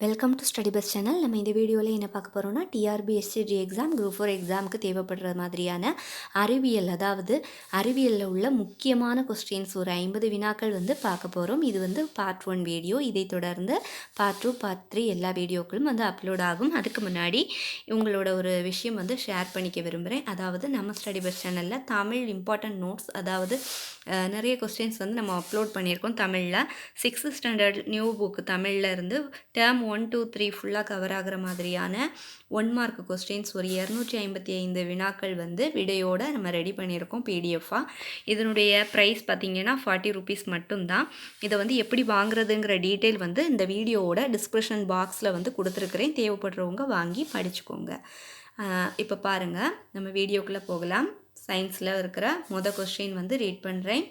Welcome to study bus channel நம்ம இந்த வீடியோவில் என்ன பார்க்க போகிறோம்னா டிஆர்பிஎஸ்சிஜி எக்ஸாம் குரூப் ஃபோர் எக்ஸாமுக்கு தேவைப்படுற மாதிரியான அறிவியல் அதாவது அறிவியலில் உள்ள முக்கியமான கொஸ்டின்ஸ் ஒரு ஐம்பது வினாக்கள் வந்து பார்க்க போகிறோம் இது வந்து பார்ட் ஒன் வீடியோ இதை தொடர்ந்து பார்ட் டூ பார்ட் த்ரீ எல்லா வீடியோக்களும் வந்து அப்லோட் ஆகும். அதுக்கு முன்னாடி உங்களோட ஒரு விஷயம் வந்து ஷேர் பண்ணிக்க விரும்புகிறேன் அதாவது நம்ம ஸ்டடி பஸ் சேனலில் தமிழ் இம்பார்ட்டன்ட் நோட்ஸ் அதாவது நிறைய கொஸ்டின்ஸ் வந்து நம்ம அப்லோட் பண்ணியிருக்கோம் தமிழில். சிக்ஸ்த் ஸ்டாண்டர்ட் நியூ புக் தமிழில் இருந்து டேர்ம் ஒன் டூ த்ரீ ஃபுல்லாக கவர் ஆகிற மாதிரியான ஒன் மார்க் கொஸ்டின்ஸ் ஒரு இரநூற்றி ஐம்பத்தி ஐந்து வினாக்கள் வந்து விடையோட நம்ம ரெடி பண்ணியிருக்கோம் பிடிஎஃபாக இதனுடைய ப்ரைஸ் பார்த்திங்கன்னா ஃபார்ட்டி ருபீஸ் மட்டும்தான். இதை வந்து எப்படி வாங்குறதுங்கிற டீட்டெயில் வந்து இந்த வீடியோவோட டிஸ்கிரிப்ஷன் பாக்ஸில் வந்து கொடுத்துருக்குறேன். தேவைப்படுறவங்க வாங்கி படிச்சுக்கோங்க. இப்போ பாருங்கள் நம்ம வீடியோக்குள்ளே போகலாம். சயின்ஸில் இருக்கிற மொதல் கொஸ்டின் வந்து ரீட் பண்ணுறேன்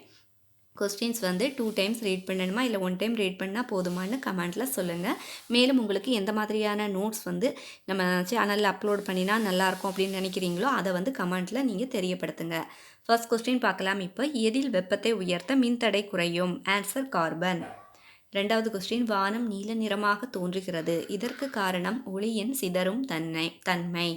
கொஸ்டின்ஸ் வந்து டூ டைம்ஸ் ரீட் பண்ணணுமா? இல்லை ஒன் டைம் ரீட் பண்ணால் போதுமான்னு கமெண்ட்டில் சொல்லுங்கள் மேலும் உங்களுக்கு எந்த மாதிரியான நோட்ஸ் வந்து நம்ம சேனலில் அப்லோட் பண்ணினா நல்லாயிருக்கும் அப்படின்னு நினைக்கிறீங்களோ அதை வந்து கமெண்ட்டில் நீங்கள் தெரியப்படுத்துங்க. ஃபர்ஸ்ட் கொஸ்டின் பார்க்கலாம். இப்போ எதில் வெப்பத்தை உயர்த்த மின்தடை குறையும்? ஆன்சர் கார்பன் ரெண்டாவது கொஸ்டின் வானம் நீல நிறமாக தோன்றுகிறது. இதற்கு காரணம் ஒளியின் சிதறும் தன்மை தன்மை.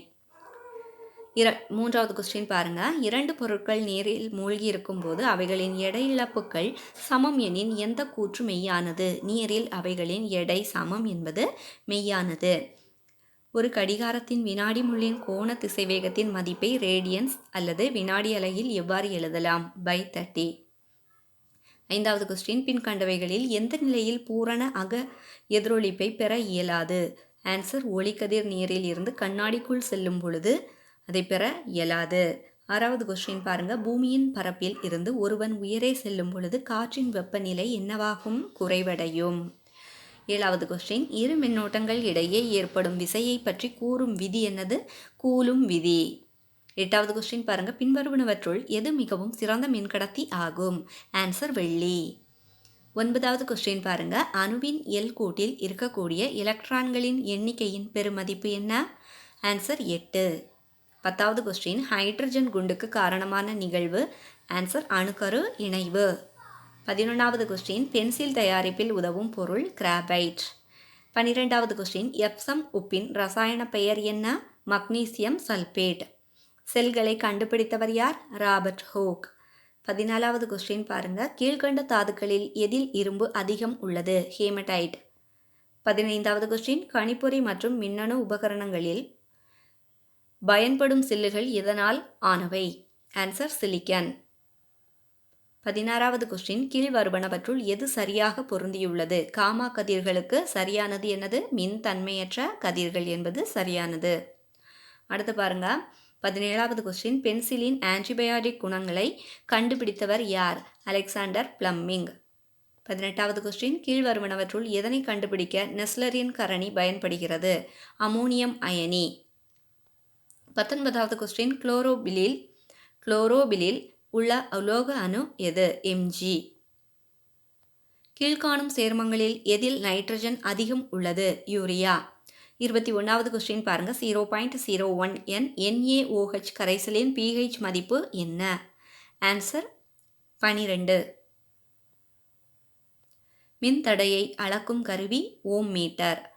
இர மூன்றாவது கொஸ்டின் பாருங்கள் இரண்டு பொருட்கள் நீரில் மூழ்கி இருக்கும்போது அவைகளின் எடை இழப்புகள் சமம் எனின் எந்த கூற்று மெய்யானது? நீரில் அவைகளின் எடை சமம் என்பது மெய்யானது. ஒரு கடிகாரத்தின் வினாடி முள்ளின் கோண திசைவேகத்தின் மதிப்பை ரேடியன்ஸ் அல்லது வினாடி அலையில் எவ்வாறு எழுதலாம்? பை தேர்ட்டி ஐந்தாவது கொஸ்டின் பின் கண்டவைகளில் எந்த நிலையில் பூரண அக எதிரொலிப்பை பெற இயலாது? ஆன்சர் ஒளிக்கதிர் நீரில் இருந்து கண்ணாடிக்குள் செல்லும் பொழுது அதை பெற இயலாது. ஆறாவது கொஸ்டின் பாருங்க. பூமியின் பரப்பில் இருந்து ஒருவன் உயரே செல்லும் பொழுது காற்றின் வெப்பநிலை என்னவாகும்? குறைவடையும். ஏழாவது கொஸ்டின் இரு மின்னோட்டங்கள் இடையே ஏற்படும் விசையை பற்றி கூறும் விதி என்னது? கூலும் விதி. எட்டாவது கொஸ்டின் பாருங்க. பின்வருவனவற்றுள் எது மிகவும் சிறந்த மின்கடத்தி ஆகும்? ஆன்சர் வெள்ளி. ஒன்பதாவது கொஸ்டின் பாருங்க. அணுவின் எல் கூட்டில் இருக்கக்கூடிய எலக்ட்ரான்களின் எண்ணிக்கையின் பெருமதிப்பு என்ன? ஆன்சர் எட்டு. பத்தாவது கொஸ்டின் ஹைட்ரஜன் குண்டுக்கு காரணமான நிகழ்வு? ஆன்சர் அணுக்கரு இணைவு. பதினொன்றாவது கொஸ்டின் பென்சில் தயாரிப்பில் உதவும் பொருள் கிராபைட் பன்னிரெண்டாவது கொஸ்டின் எப்சம் உப்பின் ரசாயன பெயர் என்ன? மக்னீசியம் சல்பேட் செல்களை கண்டுபிடித்தவர் யார்? ராபர்ட் ஹோக் பதினாலாவது கொஸ்டின் பாருங்க. கீழ்கண்ட தாதுக்களில் எதில் இரும்பு அதிகம் உள்ளது? ஹேமடைட் பதினைந்தாவது கொஸ்டின் கணிப்பொறி மற்றும் மின்னணு உபகரணங்களில் பயன்படும் சில்லுகள் எதனால் ஆனவை? ஆன்சர் சிலிக்கன் பதினாறாவது கொஸ்டின் கீழ்வருவனவற்றுள் எது சரியாக பொருந்தியுள்ளது? காமா கதிர்களுக்கு சரியானது என்னது? மின் தன்மையற்ற கதிர்கள் என்பது சரியானது. அடுத்து பாருங்க. பதினேழாவது கொஸ்டின் பென்சிலின் ஆன்டிபயாட்டிக் குணங்களை கண்டுபிடித்தவர் யார்? Alexander Fleming. பதினெட்டாவது கொஸ்டின் கீழ்வருவனவற்றுள் எதனை கண்டுபிடிக்க நெஸ்லரின் கரணி பயன்படுகிறது? அமோனியம் அயனி. பத்தொன்பதாவது கொஸ்டின் குளோரோபிலில் குளோரோபிலில் உள்ள உலோக அணு எது? எம்ஜி கீழ்காணும் சேர்மங்களில் எதில் நைட்ரஜன் அதிகம் உள்ளது? யூரியா இருபத்தி ஒன்றாவது கொஸ்டின் பாருங்க. Zero point zero one N NaOH கரைசலின் பிஹெச் மதிப்பு என்ன? ஆன்சர் பனிரெண்டு. மின்தடையை அளக்கும் கருவி ஓம் மீட்டர்.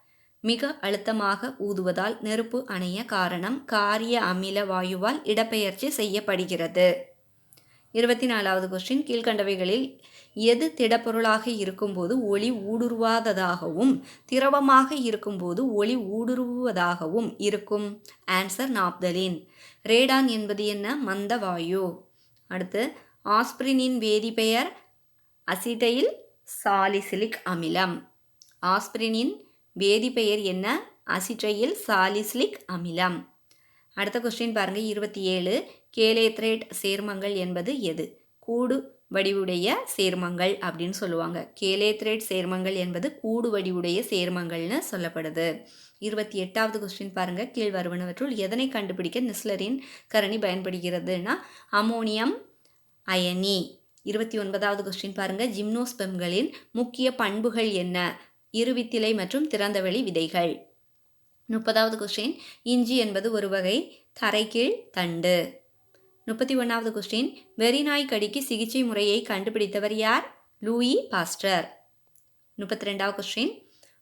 மிக அழுத்தமாக ஊதுவதால் நெருப்பு அணைய காரணம் காரிய அமில வாயுவால் இடப்பெயர்ச்சி செய்யப்படுகிறது. இருபத்தி நாலாவது கொஸ்டின் கீழ்கண்டவைகளில் எது திடப்பொருளாக இருக்கும்போது ஒளி ஊடுருவாததாகவும் திரவமாக இருக்கும்போது ஒளி ஊடுருவுவதாகவும் இருக்கும்? Answer naphthalene. ரேடான் என்பது என்ன? மந்த வாயு. அடுத்து ஆஸ்பிரினின் வேதிப்பெயர் அசிட்டைல் சாலிசிலிக் அமிலம். ஆஸ்பிரினின் வேதிப்பெயர் என்ன? அசிட்ரையில் சாலிஸ்லிக் அமிலம். அடுத்த கொஸ்டின் பாருங்கள் இருபத்தி ஏழு. கேலேத்ரேட் சேர்மங்கள் என்பது எது? கூடு வடிவுடைய சேர்மங்கள் அப்படின்னு சொல்லுவாங்க. கேலேத்ரேட் சேர்மங்கள் என்பது கூடு வடிவுடைய சேர்மங்கள்னு சொல்லப்படுது. இருபத்தி எட்டாவது கொஸ்டின் பாருங்கள் கீழ் வருவனவற்றுள் எதனை கண்டுபிடிக்க நிஸ்லரின் கரணி பயன்படுகிறதுனா அமோனியம் அயனி. இருபத்தி ஒன்பதாவது கொஸ்டின் பாருங்கள் ஜிம்னோஸ்பெம்களின் முக்கிய பண்புகள் என்ன? இருவித்திலை மற்றும் திறந்தவெளி விதைகள். முப்பதாவது கொஸ்டின் இஞ்சி என்பது ஒரு வகை தரைக்கீழ் தண்டு. முப்பத்தி ஒன்றாவது கொஸ்டின் வெறிநாய் கடிக்கு சிகிச்சை முறையை கண்டுபிடித்தவர் யார்? Louis Pasteur. முப்பத்தி ரெண்டாவது கொஸ்டின்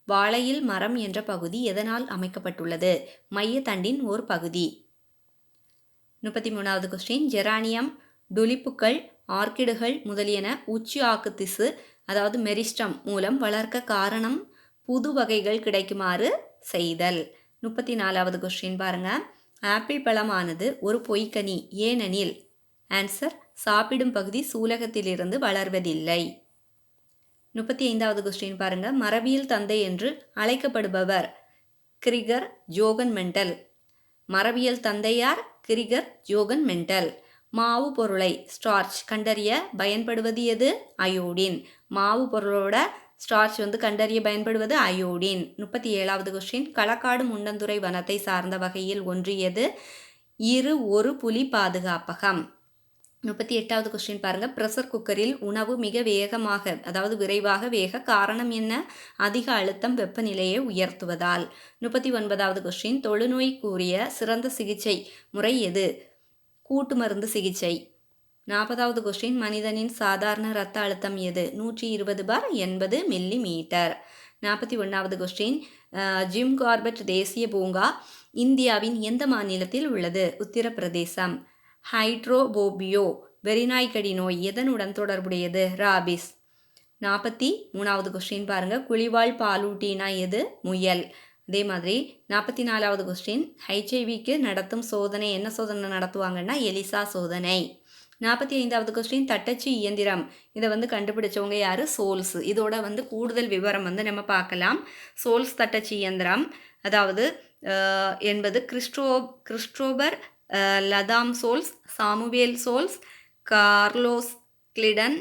வாழையில் மரம் என்ற பகுதி எதனால் அமைக்கப்பட்டுள்ளது? மையத்தண்டின் ஓர் பகுதி. முப்பத்தி மூணாவது கொஸ்டின் ஜெரானியம் டுலிப்புக்கள் ஆர்க்கிடுகள் முதலியன உச்சி ஆக்கு திசு அதாவது மெரிஸ்டம் மூலம் வளர்க்க காரணம் புது வகைகள் கிடைக்குமாறு செய்தல். முப்பத்தி நாலாவது கொஸ்டின் பாருங்க. ஆப்பிள் பழமானது ஒரு பொய்க்கனி ஏனெனில் ஆன்சர் சாப்பிடும் பகுதி சூலகத்திலிருந்து வளர்வதில்லை. முப்பத்தி ஐந்தாவது கொஸ்டின் பாருங்க. மரபியல் தந்தை என்று அழைக்கப்படுபவர் கிரிகர் ஜோகன் மெண்டல் மரபியல் தந்தையார் கிரிகர் ஜோகன் மெண்டல் மாவு பொருளை ஸ்டார்ச் கண்டறிய பயன்படுவது எது? அயோடின் மாவு பொருளோட ஸ்டார்ச் வந்து கண்டறிய பயன்படுவது அயோடின் முப்பத்தி ஏழாவது கொஸ்டின் களக்காடு முண்டந்துறை வனத்தை சார்ந்த வகையில் ஒன்றியது இரு ஒரு புலி பாதுகாப்பகம். முப்பத்தி எட்டாவது கொஸ்டின் பாருங்கள் ப்ரெஷர் குக்கரில் உணவு மிக வேகமாக அதாவது விரைவாக வேக காரணம் என்ன? அதிக அழுத்தம் வெப்பநிலையை உயர்த்துவதால். முப்பத்தி ஒன்பதாவது கொஸ்டின் தொழுநோய் கூறிய சிறந்த சிகிச்சை முறை எது? கூட்டு மருந்து சிகிச்சை. நாற்பதாவது கொஸ்டின் மனிதனின் சாதாரண இரத்த அழுத்தம் எது? நூற்றி இருபது பார் எண்பது மில்லி மீட்டர் நாற்பத்தி ஒன்றாவது கொஸ்டின் ஜிம் கார்பெட் தேசிய பூங்கா இந்தியாவின் எந்த மாநிலத்தில் உள்ளது? உத்தரப்பிரதேசம். ஹைட்ரோபோபியோ வெறிநாய்க்கடி நோய் எதனுடன் தொடர்புடையது? ராபிஸ். நாற்பத்தி மூணாவது கொஸ்டின் பாருங்கள் குழிவாள் பாலூட்டினா எது? முயல். அதே மாதிரி நாற்பத்தி நாலாவது கொஸ்டின் ஹெச்ஐவிக்கு நடத்தும் சோதனை என்ன சோதனை நடத்துவாங்கன்னா எலிசா சோதனை. நாற்பத்தி ஐந்தாவது கொஸ்டின் தட்டச்சு இயந்திரம். இதை வந்து கண்டுபிடிச்சவங்க யார்? சோல்ஸ். இதோட வந்து கூடுதல் விவரம் வந்து நம்ம பார்க்கலாம். சோல்ஸ் தட்டச்சு இயந்திரம். அதாவது என்பது Christo Christopher Latham Sholes Samuel Soule Carlos Glidden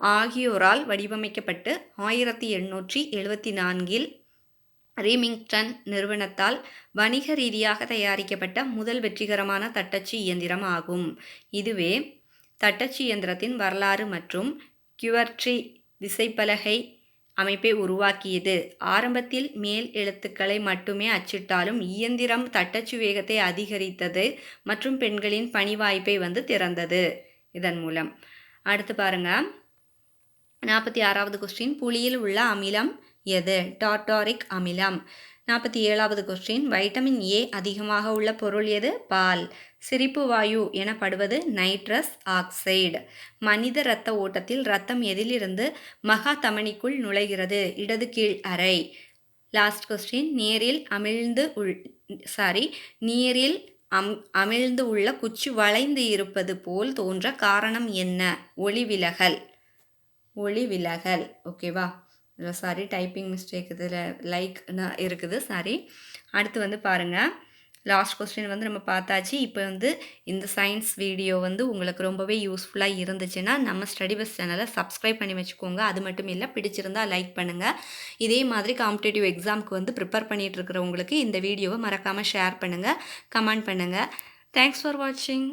ஆகியோரால் வடிவமைக்கப்பட்டு ஆயிரத்தி எண்ணூற்றி எழுபத்தி நான்கில் ரீமிங்டன் நிறுவனத்தால் வணிக ரீதியாக தயாரிக்கப்பட்ட முதல் வெற்றிகரமான தட்டச்சு இயந்திரம் ஆகும். இதுவே தட்டச்சு இயந்திரத்தின் வரலாறு மற்றும் கியூவர்ட்ரி விசைப்பலகை அமைப்பை உருவாக்கியது. ஆரம்பத்தில் மேல் எழுத்துக்களை மட்டுமே அச்சிட்டாலும் இயந்திரம் தட்டச்சு வேகத்தை அதிகரித்தது மற்றும் பெண்களின் பணி வாய்ப்பை வந்து திறந்தது. இதன் மூலம் அடுத்து பாருங்க. நாற்பத்தி ஆறாவது கொஸ்டின் புளியில் உள்ள அமிலம் எது? டாட்டாரிக் அமிலம். நாற்பத்தி ஏழாவது கொஸ்டின் வைட்டமின் ஏ அதிகமாக உள்ள பொருள் எது? பால். சிரிப்பு வாயு எனப்படுவது நைட்ரஸ் ஆக்சைடு மனித இரத்த ஓட்டத்தில் இரத்தம் எதிலிருந்து மகா தமனிக்குள் நுழைகிறது. இடது கீழ் அறை. லாஸ்ட் கொஸ்டின் நீரில் அமிழ்ந்து உள் சாரி நீரில் அம் அமிழ்ந்து உள்ள குச்சி வளைந்து இருப்பது போல் தோன்ற காரணம் என்ன? ஒளி விலகல். ஒளி விலகல். ஓகேவா சாரி டைப்பிங் மிஸ்டேக் இதில் லைக்னா இருக்குது சாரி அடுத்து வந்து பாருங்கள் லாஸ்ட் கொஸ்டின் வந்து நம்ம பார்த்தாச்சு. இப்போ வந்து இந்த சயின்ஸ் வீடியோ வந்து உங்களுக்கு ரொம்பவே யூஸ்ஃபுல்லாக இருந்துச்சுன்னா நம்ம ஸ்டடி பஸ் சேனலை சப்ஸ்கிரைப் பண்ணி வச்சுக்கோங்க. அது மட்டும் இல்லை பிடிச்சிருந்தா லைக் பண்ணுங்கள் இதே மாதிரி காம்படேட்டிவ் எக்ஸாமுக்கு வந்து ப்ரிப்பேர் பண்ணிகிட்டு இருக்கிறவங்களுக்கு இந்த வீடியோவை மறக்காமல் ஷேர் பண்ணுங்கள் கமெண்ட் பண்ணுங்கள் தேங்க்ஸ் ஃபார் வாட்சிங்